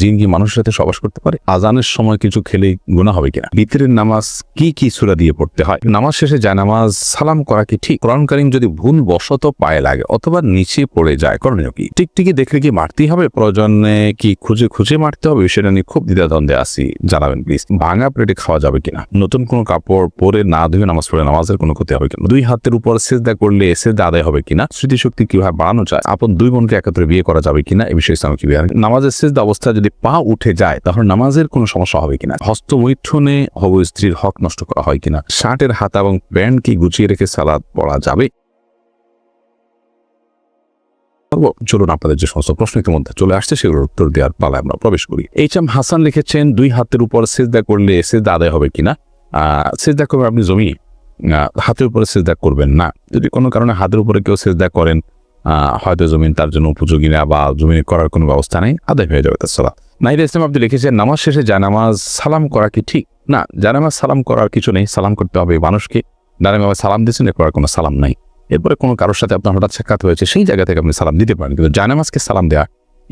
জিন কি মানুষের সাথে সবাস করতে পারে? আজানের সময় কিছু খেলেই গুণা হবে কিনা? বিতরের নামাজ কি কি সুরা দিয়ে পড়তে হয়? নামাজ শেষে যায় নামাজ সালাম করা কি ঠিক? কোরআন কারিম যদি ভুল বশত পায়ে লাগে অথবা নিচে পড়ে যায়, করণীয় কি? টিকটিকি দেখলে কি মারতেই হবে? প্রয়োজনে কি খুঁজে খুঁজে মারতে হবে? সেটা নিয়ে খুব দ্বিধাদ্বন্দ্বে আসি জানাবেন প্লিজ ভাঙা প্লেটে খাওয়া যাবে কিনা? নতুন কোনো কাপড় পরে না ধুয়ে নামাজ পড়ে নামাজের কোনো ক্ষতি হবে কিনা? দুই হাতের উপর সেজদা করলে সেজদা আদায় হবে কিনা? স্মৃতিশক্তি কীভাবে বাড়ানো যায়? আপন দুই বোনকে একত্রে বিয়ে করা যাবে কিনা? এই বিষয়ে ইসলাম কি? নামাজের সেজদা অবস্থা যদি পা উঠে যায়, তাহলে নামাজের কোনো সমস্যা হবে কিনা? হস্তমৈথুনে হব স্ত্রীর হক নষ্ট করা হয় কিনা? শার্টের হাতা এবং প্যান্ট কি গুছিয়ে রেখে সালাদ পড়া যাবে? চলুন আপনাদের যে সমস্ত প্রশ্ন ইতিমধ্যে চলে আসছে, সেগুলোর উত্তর দেওয়ার পালায় আমরা প্রবেশ করি। এইচ এম হাসান লিখেছেন, দুই হাতের উপর সেজদা করলে সেজদা আদায় হবে কিনা? সেজদা করবেন আপনি জমি হাতের উপরে সেজদা করবেন না। যদি কোনো কারণে হাতের উপরে কেউ সেজদা করেন হয়তো জমিন তার জন্য উপযোগী না বা জমিন করার কোনো ব্যবস্থা নেই, আদায় হয়ে যাবে তার সালাত। নাহিদ ইসলাম আপনি লিখেছেন নামাজ শেষে জানামাজ সালাম করা কি ঠিক? না জানামাজ সালাম করার কিছু নেই, সালাম করতে হবে মানুষকে। জানামাজ সালাম দিয়েছেন, এরপর কোনো সালাম নাই। এরপরে কোনো কারোর সাথে আপনার হঠাৎ সাক্ষাৎ হয়েছে, সেই জায়গা থেকে আপনি সালাম দিতে পারেন। কিন্তু জানামাজকে সালাম দেওয়া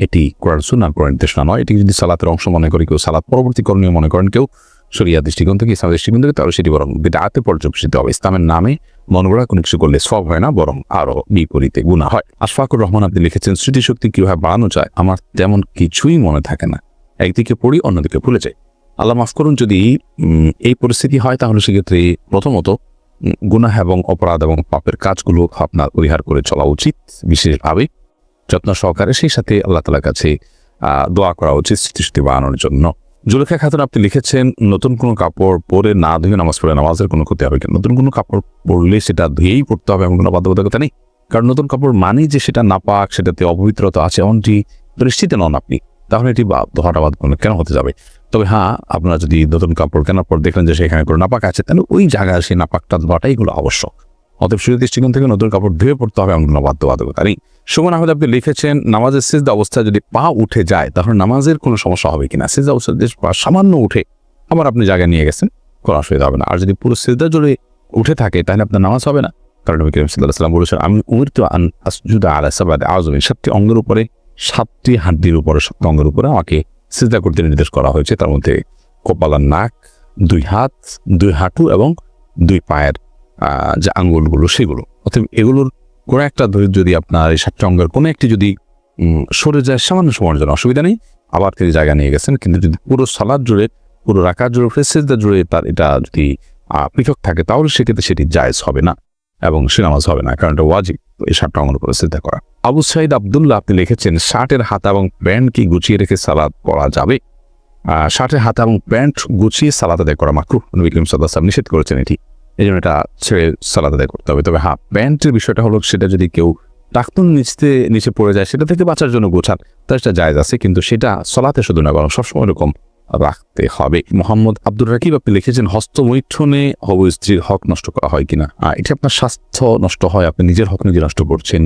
এটি কোরআন সুন্নার কোরআন নির্দেশনা নয়। এটি যদি সালাতের অংশ মনে করি কেউ সালাত পরবর্তী করণীয় মনে করেন, কেউ শরিয়া দৃষ্টিকোণ থেকে ইসলাম দৃষ্টিকোণ থেকে, তাহলে সেটি বরং বিদাতে পর্যবেসিত হবে। ইসলামের নামে মন গড়া কোনো কিছু করলে সব হয় না, বরং আরও বিপরীতে গুণা হয়। আশফাকুর রহমান আপনি লিখেছেন, স্মৃতিশক্তি কীভাবে বাড়ানো যায়, আমার তেমন কিছুই মনে থাকে না। একদিকে পড়ি, অন্যদিকে ভুলে যাই। আল্লাহ মাফ করুন, যদি এই পরিস্থিতি হয়, তাহলে সেক্ষেত্রে প্রথমত গুনাহ এবং অপরাধ এবং পাপের কাজগুলো আপনার পরিহার করে চলা উচিত বিশেষভাবে। যত্ন সহকারে সেই সাথে আল্লাহ তালার কাছে দোয়া করা উচিত স্মৃতিশক্তি বাড়ানোর জন্য। জুলেখা খাতুন, আপনি লিখেছেন, নতুন কোনো কাপড় পরে না ধুয়ে নামাজ পড়ে, নামাজের কোনো ক্ষতি হবে কিনা? নতুন কোনো কাপড় পরলে সেটা ধুয়েই পড়তে হবে এমন কোনো বাধ্যবাধকতা নেই। কারণ নতুন কাপড় মানেই যে সেটা নাপাক, সেটাতে অপবিত্রতা আছে, এমনটি নিশ্চিত নন আপনি। তাহলে এটি ধোয়াটা বাদ কেন হতে যাবে? তবে হ্যাঁ আপনারা যদি নতুন কাপড় কেনার পর দেখলেন যে সেখানে কোনো নাপাক আছে, তাহলে ওই জায়গায় সেই নাপাকটা ধোয়াটাই এগুলো আবশ্যক। অতএব সুযোগ দৃষ্টিকোণ থেকে নতুন কাপড় ধুয়ে পড়তে হবে এমন কোনো বাধ্যবাধকতা নেই। সুমন আহমেদ, আপনি লিখেছেন, নামাজের সিজদা অবস্থায় যদি পা উঠে যায়, তাহলে নামাজের কোনো সমস্যা হবে কিনা? সিজদা অবস্থায় যদি পা সামান্য উঠে, আবার আপনি জায়গায় নিয়ে গেছেন, কোনো অসুবিধা হবে না। আর যদি পুরো সিজদা জুড়ে উঠে থাকে, তাহলে আপনার নামাজ হবে না। কারণ নবী করিম সাল্লাহ সাল্লাম বলেছেন, আমি উমির তো আন আসজুদা আলা সাবাদ আজমি সাতটি অঙ্গের উপরে, সাতটি হাড্ডির উপরে, সাতটি অঙ্গের উপরে আমাকে সিজদা করতে নির্দেশ করা হয়েছে। তার মধ্যে কপালার নাক, দুই হাত, দুই হাঁটু এবং দুই পায়ের যে আঙ্গুলগুলো সেগুলো। অর্থাৎ এগুলোর কোনো একটা ধরে যদি আপনার এই সাতটি অঙ্গের কোনো একটি যদি সরে যায়, সামান্য সময়ের জন্য অসুবিধা নেই। আবার তিনি জায়গা নিয়ে গেছেন, কিন্তু যদি পুরো সালাদ জুড়ে, পুরো রাখার জুড়ে ফেসেজদা জুড়ে তার এটা যদি পৃথক থাকে, তাহলে সেক্ষেত্রে সেটি জায়েজ হবে না এবং সে নামাজ হবে না, কারণ এটা ওয়াজিব এই সাতটা অঙ্গের উপরে সিদ্ধা করা। আবু সাইদ আবদুল্লাহ, আপনি লিখেছেন, শার্টের হাতা এবং প্যান্ট কি গুছিয়ে রেখে সালাদ পড়া যাবে? শার্টের হাতা এবং প্যান্ট গুছিয়ে সালাদ আদায় করা মাকরু নবী করিম সাল্লাহ নিষেধ করেছেন এটি। এই জন্য এটা ছেড়ে সালাদ আদায় করতে হবে। তবে হ্যাঁ প্যান্টের বিষয়টা হলো সেটা যদি কেউ টাকতুন নিচতে, নিচে পড়ে যায়, সেটা থেকে বাঁচার জন্য গোছান। তার সেটা জায়জ আছে, কিন্তু সেটা সলাতে শুধু না, বরং সবসময় এরকম রাখতে হবে। মোহাম্মদ আব্দুর রাকিব, আপনি লিখেছেন, হস্তমৈথুনে হব স্ত্রীর হক নষ্ট করা হয় কিনা? এটা আপনার স্বাস্থ্য নষ্ট হয়, আপনি নিজের হক নিজে নষ্ট করছেন,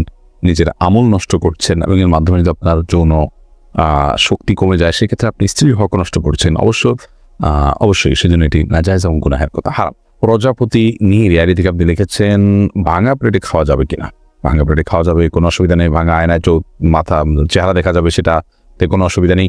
নিজের আমল নষ্ট করছেন, এবং এর মাধ্যমে যদি আপনার যৌন শক্তি কমে যায়, সেক্ষেত্রে আপনি স্ত্রীর হক নষ্ট করছেন। অবশ্য অবশ্যই, সেজন্য এটি না নাজায়জ এবং গুনাহের কথা। হারাম। প্রজাপতি নিয়ে রিয়ারি থেকে আপনি লিখেছেন, ভাঙা প্লেটে খাওয়া যাবে কিনা? ভাঙা প্লেটে খাওয়া যাবে, কোনো অসুবিধা নেই, ভাঙা আয়নায় চোখ মাথা, চেহারা দেখা যাবে, সেটাতে কোনো অসুবিধা নেই।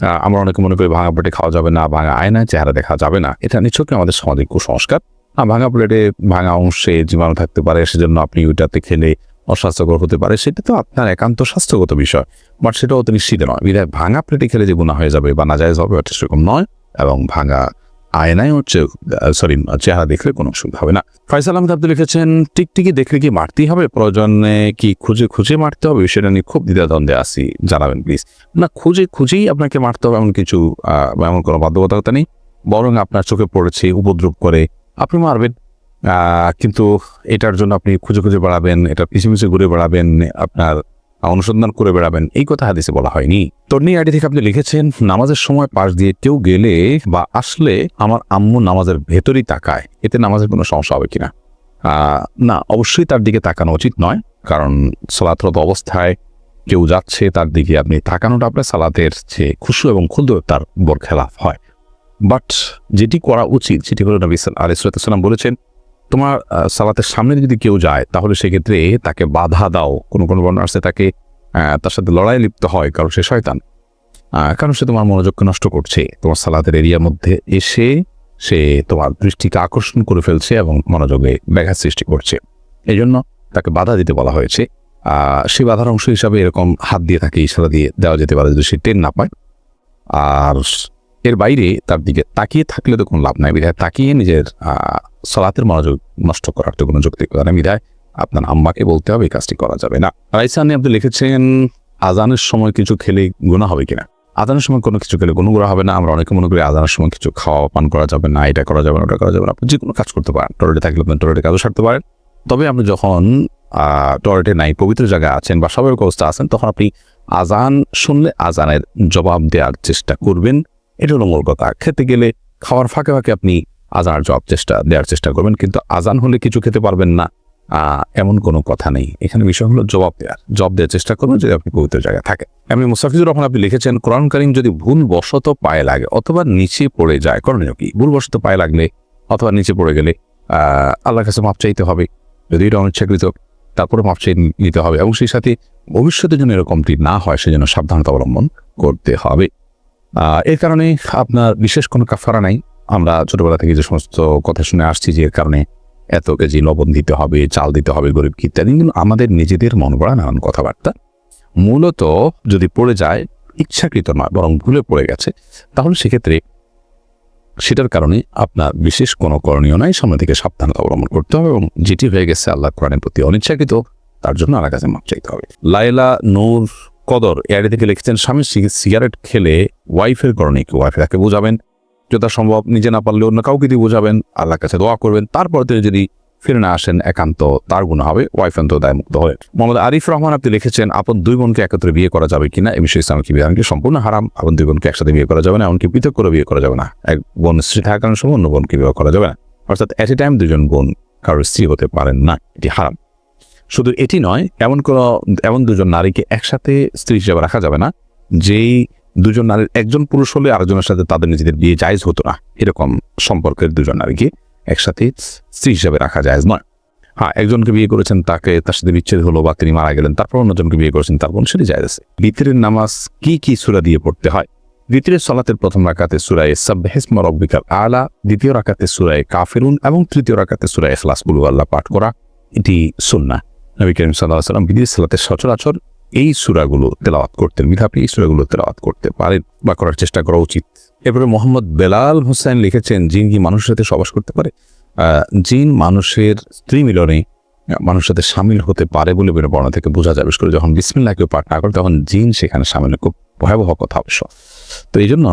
আমরা অনেকে মনে করি ভাঙা প্লেটে খাওয়া যাবে না, ভাঙা আয়নায় চেহারা দেখা যাবে না। এটা নিছকই আমাদের সামাজিক কুসংস্কার? ভাঙা প্লেটে ভাঙা অংশে জীবাণু থাকতে পারে, সেজন্য আপনি ওইটাতে খেলে অস্বাস্থ্যকর হতে পারে, সেটা তো আপনার একান্ত স্বাস্থ্যগত বিষয়। বাট সেটাও তো নিশ্চিত নয়। বিধায় ভাঙা প্লেটে খেলে যে গুণা হয়ে যাবে বা নাজায়জ হবে ওটা সেরকম নয়। এবং ভাঙা আয়নায় হচ্ছে সরি চেহারা দেখলে কোনো অসুবিধা হবে না। ফয়সাল আহমেদ আব্দুল লিখেছেন, টিকটিকি দেখলে কি মারতেই হবে? প্রয়োজনে কি খুঁজে খুঁজে মারতে হবে? সেটা নিয়ে খুব দ্বিধাদ্বন্দ্বে আসি জানাবেন প্লিজ না, খুঁজে খুঁজেই আপনাকে মারতে হবে এমন কিছু এমন কোনো বাধ্যবাধকতা নেই। বরং আপনার চোখে পড়েছে, উপদ্রব করে আপনি মারবেন। কিন্তু এটার জন্য আপনি খুঁজে খুঁজে বেড়াবেন, এটা পিছিয়ে পিছিয়ে ঘুরে বেড়াবেন, আপনার অনুসন্ধান করে বেড়াবেন। এই কথা হাদিসে বলা হয়নি। তর্নি আইডি থেকে আপনি লিখেছেন, নামাজের সময় পাশ দিয়ে কেউ গেলে বা আসলে আমার আম্মু নামাজের ভেতরেই তাকায়। এতে নামাজের কোনো সমস্যা হবে কিনা? না, অবশ্যই তার দিকে তাকানো উচিত নয়। কারণ সালাতরত অবস্থায় কেউ যাচ্ছে, তার দিকে আপনি তাকানোটা আপনার সালাতের যে খুশু এবং ক্ষুদ্র তার বর খেলাফ হয়। বাট যেটি করা উচিত, সেটি হলো নবী আলিসাল্লাম বলেছেন তোমার সালাতের সামনে যদি কেউ যায়, তাহলে সেক্ষেত্রে তাকে বাধা দাও। কোনো কোনো বর্ণনা আছে তাকে তার সাথে লড়াই লিপ্ত হয়, কারণ সে শয়তান। কারণ সে তোমার মনোযোগকে নষ্ট করছে। তোমার সালাতের এরিয়ার মধ্যে এসে সে তোমার দৃষ্টিকে আকর্ষণ করে ফেলছে এবং মনোযোগে ব্যাঘাত সৃষ্টি করছে। এই জন্য তাকে বাধা দিতে বলা হয়েছে। সেই বাধার অংশ হিসাবে এরকম হাত দিয়ে তাকে ইশারা দিয়ে দেওয়া যেতে পারে যদি সে টেন না পায়। আর এর বাইরে তার দিকে তাকিয়ে থাকলে তো কোনো লাভ নাই, বিধায় তাকিয়ে নিজের সলাতের মনোযোগ নষ্ট করার তো কোনো যুক্তি করে বিধায় আপনার আম্মাকে বলতে হবে এই কাজটি করা যাবে না। রাইসানি আপনি লিখেছেন, আজানের সময় কিছু খেলে গুণা হবে কিনা? আজানের সময় কোনো কিছু খেলে গুণা হবে না, আমরা অনেকে মনে করি আজানের সময় কিছু খাওয়া পান করা যাবে না, এটা করা যাবে না, ওটা করা যাবে না, আপনি যে কোনো কাজ করতে পারেন, টয়লেটে থাকলে আপনি টয়লেটে কাজও সারতে পারেন। তবে আপনি যখন টয়লেটে নাই, পবিত্র জায়গায় আছেন বা স্বাভাবিক অবস্থা আছেন, তখন আপনি আজান শুনলে আজানের জবাব দেওয়ার চেষ্টা করবেন। এটা হলো মূল কথা, খেতে গেলে খাওয়ার ফাঁকে ফাঁকে আপনি আজানের জবাব চেষ্টা, দেওয়ার চেষ্টা করবেন, কিন্তু আজান হলে কিছু খেতে পারবেন না। এমন কোনো কথা নেই। এখানে বিষয় হলো জবাব দেওয়ার। জবাব দেওয়ার চেষ্টা করবেন যদি আপনি পবিত্র জায়গায় থাকেন। এমনি মুস্তাফিজুর রহমান আপনি লিখেছেন, কোরআন কারিম যদি ভুল বশত পায়ে লাগে অথবা নিচে পড়ে যায়, করণীয় কি? ভুল বশত পায়ে লাগলে অথবা নিচে পড়ে গেলে আল্লাহর কাছে মাপ চাইতে হবে। যদি এটা অনিচ্ছাকৃত তারপরে মাপ চাই নিতে হবে। এবং সেই সাথে ভবিষ্যতে যেন এরকমটি না হয়, সেজন্য সাবধানতা অবলম্বন করতে হবে। এর কারণে আপনার বিশেষ কোনো কাফারা নাই। আমরা ছোটবেলা থেকে যে সমস্ত কথা শুনে আসছি যে এর কারণে এত কেজি লবণ দিতে হবে, চাল দিতে হবে গরিবকে ইত্যাদি। কিন্তু আমাদের নিজেদের মন গড়া নানান কথাবার্তা মূলত যদি পড়ে যায়, ইচ্ছাকৃত নয়, বরং ভুলে পড়ে গেছে, তাহলে সেক্ষেত্রে সেটার কারণে আপনার বিশেষ কোনো করণীয় নাই। সামনে থেকে সাবধানতা অবলম্বন করতে হবে এবং যেটি হয়ে গেছে আল্লাহ কোরআনের প্রতি অনিচ্ছাকৃত, তার জন্য আল্লাহ কাছে মাপ চাইতে হবে। লাইলা নূর কদর এআইডি থেকে লিখেছেন, স্বামী সিগারেট খেলে ওয়াইফের করণে কি ওয়াইফ তাকে বোঝাবেন। যথা সম্ভব নিজে না পারলে অন্য কাউকে দিয়ে বোঝাবেন, আল্লাহর কাছে দোয়া করবেন। তারপর তিনি যদি ফিরে না আসেন, একান্ত তার গুণ হবে, ওয়াইফ অন্ত দায়মুক্ত হবে। মোহাম্মদ আরিফ রহমান, আপনি লিখেছেন, আপন দুই বোনকে একত্রে বিয়ে করা যাবে কিনা? এই বিষয়ে ইসলামিক বিধানকে সম্পূর্ণ হারাম। আপন দুই বোনকে একসাথে বিয়ে করা যাবে না, এমনকি পৃথক করে বিয়ে করা যাবে না। এক বোন স্ত্রী থাকার সময় অন্য বোনকে বিয়ে করা যাবে না। অর্থাৎ এট এ টাইম দুজন বোন কারোর স্ত্রী হতে পারেন না। এটি হারাম। শুধু এটি নয়, এমন কোন, এমন দুজন নারীকে একসাথে স্ত্রী হিসেবে রাখা যাবে না, যেই দুজন নারীর একজন পুরুষ হলে আরেকজনের সাথে তাদের নিজেদের বিয়ে জায়জ হতো না। এরকম সম্পর্কের দুজন নারীকে একসাথে স্ত্রী হিসেবে রাখা জায়জ নয়। হ্যাঁ একজনকে বিয়ে করেছেন, তাকে তার সাথে বিচ্ছেদ হলো বা তিনি মারা গেলেন, তারপর অন্যজনকে বিয়ে করেছেন, তারপর সেটি জায়জ আছে। বিতরের নামাজ কি কি সুরা দিয়ে পড়তে হয়? দ্বিতীয় সলাতের প্রথম রাকাতে সুরায় সাবহেসমা রব্বিকাল আলা, দ্বিতীয় রাকাতে সুরায় কাফেরুন এবং তৃতীয় রাকাতে সুরায় এখলাস বুলু আল্লাহ পাঠ করা, এটি সুন্না নবী করিম সাল্লাহ সাল্লাম বিদেশ সালাতের সচরাচর এই সুরাগুলো তেলাওয়াত করতেন। বিধা আপনি এই সুরাগুলো তেলাওয়াত করতে পারেন বা করার চেষ্টা করা উচিত। এরপরে মোহাম্মদ বেলাল হোসেন লিখেছেন, জিন কি মানুষের সাথে সবাস করতে পারে? জিন মানুষের স্ত্রী মিলনে মানুষের সাথে সামিল হতে পারে বলে বিভিন্ন বর্ণনা থেকে বোঝা যাবে করে যখন বিসমিল্লাহ কেউ পাঠ না করে তখন জিন সেখানে সামিল খুব ভয়াবহ কথা অবশ্য। তো এই জন্য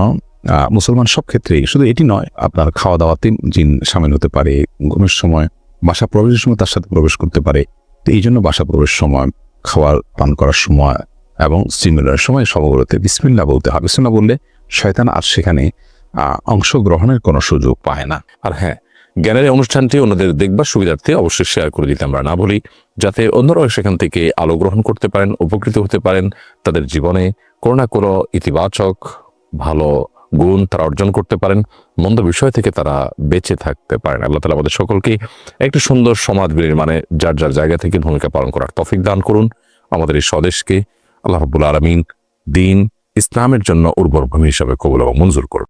মুসলমান সব ক্ষেত্রেই, শুধু এটি নয়, আপনার খাওয়া দাওয়াতে জিন সামিল হতে পারে, ঘুমের সময় বাসা প্রবেশের সময় তার সাথে প্রবেশ করতে পারে। তো এই জন্য বাসা প্রবেশের সময়, খাওয়ার, পান করার সময় এবং স্টিমুলার সময় সবগুলোতে বিসমিল্লা বলতে হবে বিসমিল্লা বললে শয়তান আর সেখানে অংশগ্রহণের কোনো সুযোগ পায় না। আর হ্যাঁ জ্ঞানের অনুষ্ঠানটি অন্যদের দেখবার সুবিধার্থে অবশ্যই শেয়ার করে দিতে আমরা না বলি, যাতে অন্যরাও সেখান থেকে আলো গ্রহণ করতে পারেন, উপকৃত হতে পারেন, তাদের জীবনে কোনো না কোনো ইতিবাচক ভালো গুণ তারা অর্জন করতে পারেন, মন্দ বিষয় থেকে তারা বেঁচে থাকতে পারেন। আল্লাহ তালা আমাদের সকলকে একটি সুন্দর সমাজ মানে যার যার জায়গা থেকে ভূমিকা পালন করার তফিক দান করুন। আমাদের এই স্বদেশকে আল্লাহ রাব্বুল আলমিন দিন ইসলামের জন্য উর্বর ভূমি হিসাবে কবুল এবং মঞ্জুর করুন।